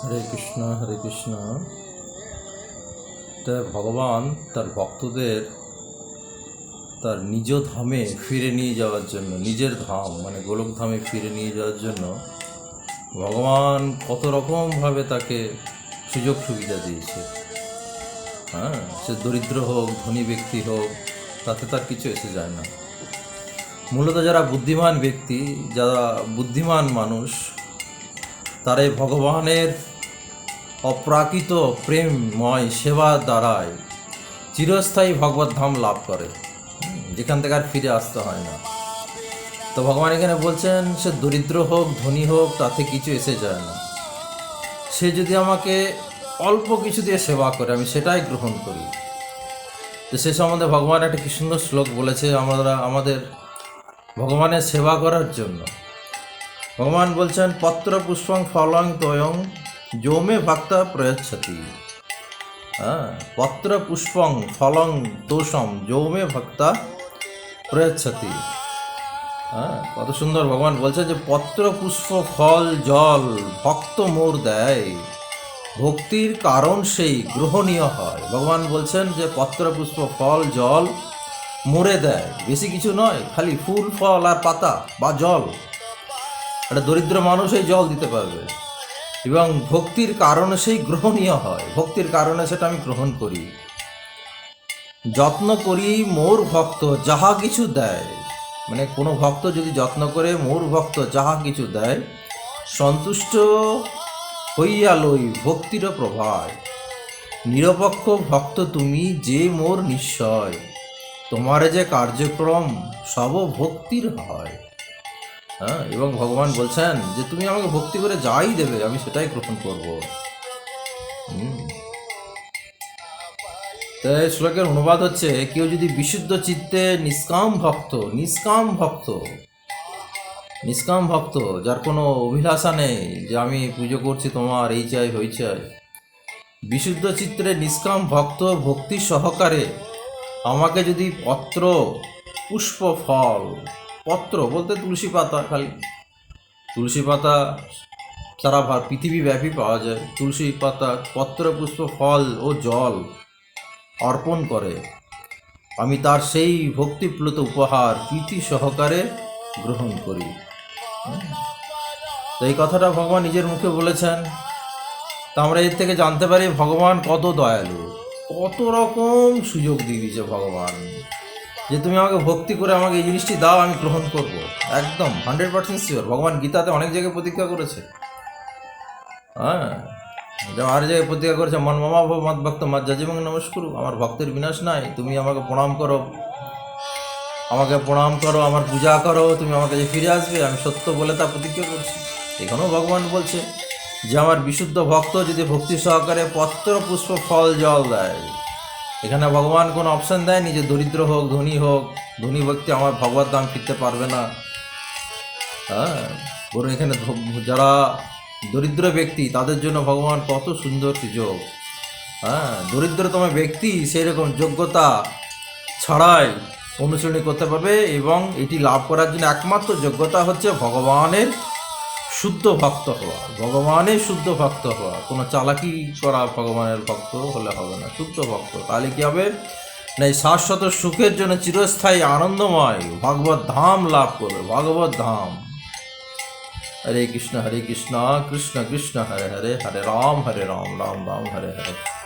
হরে কৃষ্ণ হরে কৃষ্ণ। তা ভগবান তার ভক্তদের তার নিজ ধামে ফিরে নিয়ে যাওয়ার জন্য, নিজের ধাম মানে গোলক ধামে ফিরে নিয়ে যাওয়ার জন্য ভগবান কত রকমভাবে তাকে সুযোগ সুবিধা দিয়েছে। হ্যাঁ সে দরিদ্র হোক, ধনী ব্যক্তি হোক, তাতে তার কিছু এসে যায় না। মূলত যারা বুদ্ধিমান ব্যক্তি, যারা বুদ্ধিমান মানুষ তারা এই ভগবানের অপ্রাকৃত প্রেমময় সেবা দ্বারায় চিরস্থায়ী ভগবত ধাম লাভ করে। যেখান থেকে আর ফিরে আসতে হয় না। তো ভগবান এখানে বলছেন, সে দরিদ্র হোক, ধনী হোক, তাতে কিছু এসে যায় না। সে যদি আমাকে অল্প কিছু দিয়ে সেবা করে, আমি সেটাই গ্রহণ করি। তো সে সম্বন্ধে ভগবান একটা কি সুন্দর শ্লোক বলেছে আমরা, আমাদের ভগবানের সেবা করার জন্য। ভগবান বলছেন, পত্র পুষ্পং ফলং তয়ং যোমে ভক্ত প্রয়চ্ছতি হ্যাঁ পত্র পুষ্পং ফলং দোষম যৌমে ভক্তা প্রয়চ্ছতি হ্যাঁ কত সুন্দর ভগবান বলছে যে পত্র পুষ্প ফল জল ভক্ত মোর দেয় ভক্তির কারণ সেই গ্রহণীয় হয় ভগবান বলছেন যে পত্র পুষ্প ফল জল মুড়ে দেয় বেশি কিছু নয় খালি ফুল ফল আর পাতা বা জল। একটা দরিদ্র মানুষ এই জল দিতে পারবে। এবং ভক্তির কারণে সেই গ্রহণীয় হয়। ভক্তির কারণে সেটা আমি গ্রহণ করি। যত্ন করি মোর ভক্ত যাহা কিছু দেয়। মানে কোনো ভক্ত যদি যত্ন করে মোর ভক্ত যাহা কিছু দেয়, সন্তুষ্ট হইয়া লই ভক্তির প্রভায়। নিরপেক্ষ ভক্ত তুমি যে মোর নিশ্চয়, তোমার যে কার্যক্রম সব ভক্তির হয়। হ্যাঁ এবং ভগবান বলছেন যে তুমি আমাকে ভক্তি করে যাই দেবে, আমি সেটাই গ্রহণ করব। তাই শ্লোকের অনুবাদ হচ্ছে, কেউ যদি বিশুদ্ধ চিত্তে নিষ্কাম ভক্ত নিষ্কাম ভক্ত নিষ্কাম ভক্ত, যার কোনো অভিলাষা নেই যে আমি পুজো করছি তোমার এই চাই হই চাই, বিশুদ্ধ চিত্রে নিষ্কাম ভক্ত, ভক্তি সহকারে আমাকে যদি পত্র, পুষ্প, ফল পত্র বলতে তুলসী পাতা খালি। তুলসী পাতা সারা পৃথিবীব্যাপী পাওয়া যায়। তুলসী পাতা পত্র, পুষ্প, ফল ও জল অর্পণ করে। আমি তার সেই ভক্তিপ্লুত উপহার প্রীতি সহকারে গ্রহণ করি। তো এই কথাটা ভগবান নিজের মুখে বলেছেন। তা আমরা এর থেকে জানতে পারি ভগবান কত দয়ালু। কত রকম সুযোগ দিয়ে দিয়েছে ভগবান। যে তুমি আমাকে ভক্তি করে আমাকে এই জিনিসটি দাও, আমি গ্রহণ করব। একদম, হান্ড্রেড পার্সেন্ট শিওর। ভগবান গীতাতে অনেক জায়গায় প্রতিজ্ঞা করেছে। হ্যাঁ আর জায়গায় প্রতিজ্ঞা করেছে, মন মামা ভব মত ভক্ত মত যাজিমং নমস্কুর। আমার ভক্তের বিনাশ নাই, তুমি আমাকে প্রণাম করো। আমাকে প্রণাম করো, আমার পূজা করো, তুমি আমার কাছে ফিরে আসবে, আমি সত্য বলে তা প্রতিজ্ঞা করছি। এখানেও ভগবান বলছে যে, আমার বিশুদ্ধ ভক্ত যদি ভক্তি সহকারে পত্র, পুষ্প, ফল, জল দেয় এখানে ভগবান কোনো অপশন দেয়নি যে দরিদ্র হোক, ধনী হোক, ধনী ব্যক্তি আমার ভগবত দাম ফিরতে পারবে না। হ্যাঁ বরং এখানে যারা দরিদ্র ব্যক্তি, তাদের জন্য ভগবান কত সুন্দর সুযোগ। হ্যাঁ দরিদ্রতম ব্যক্তি সেই রকম যোগ্যতা ছাড়াই অনুসরণ করতে পারবে এবং এটি লাভ করার জন্য একমাত্র যোগ্যতা হচ্ছে ভগবানের শুদ্ধ ভক্ত হওয়া ভগবানের শুদ্ধ ভক্ত হওয়া, কোনো চালাকি করা ভগবানের ভক্ত হলে হবে না, শুদ্ধ ভক্ত। তাহলে কী হবে? না এই শাশ্বত সুখের জন্য চিরস্থায়ী, আনন্দময় ভগবত ধাম লাভ করবে, ভগবত ধাম। হরে কৃষ্ণ হরে কৃষ্ণ কৃষ্ণ কৃষ্ণ, হরে হরে হরে রাম হরে রাম রাম রাম, হরে হরে।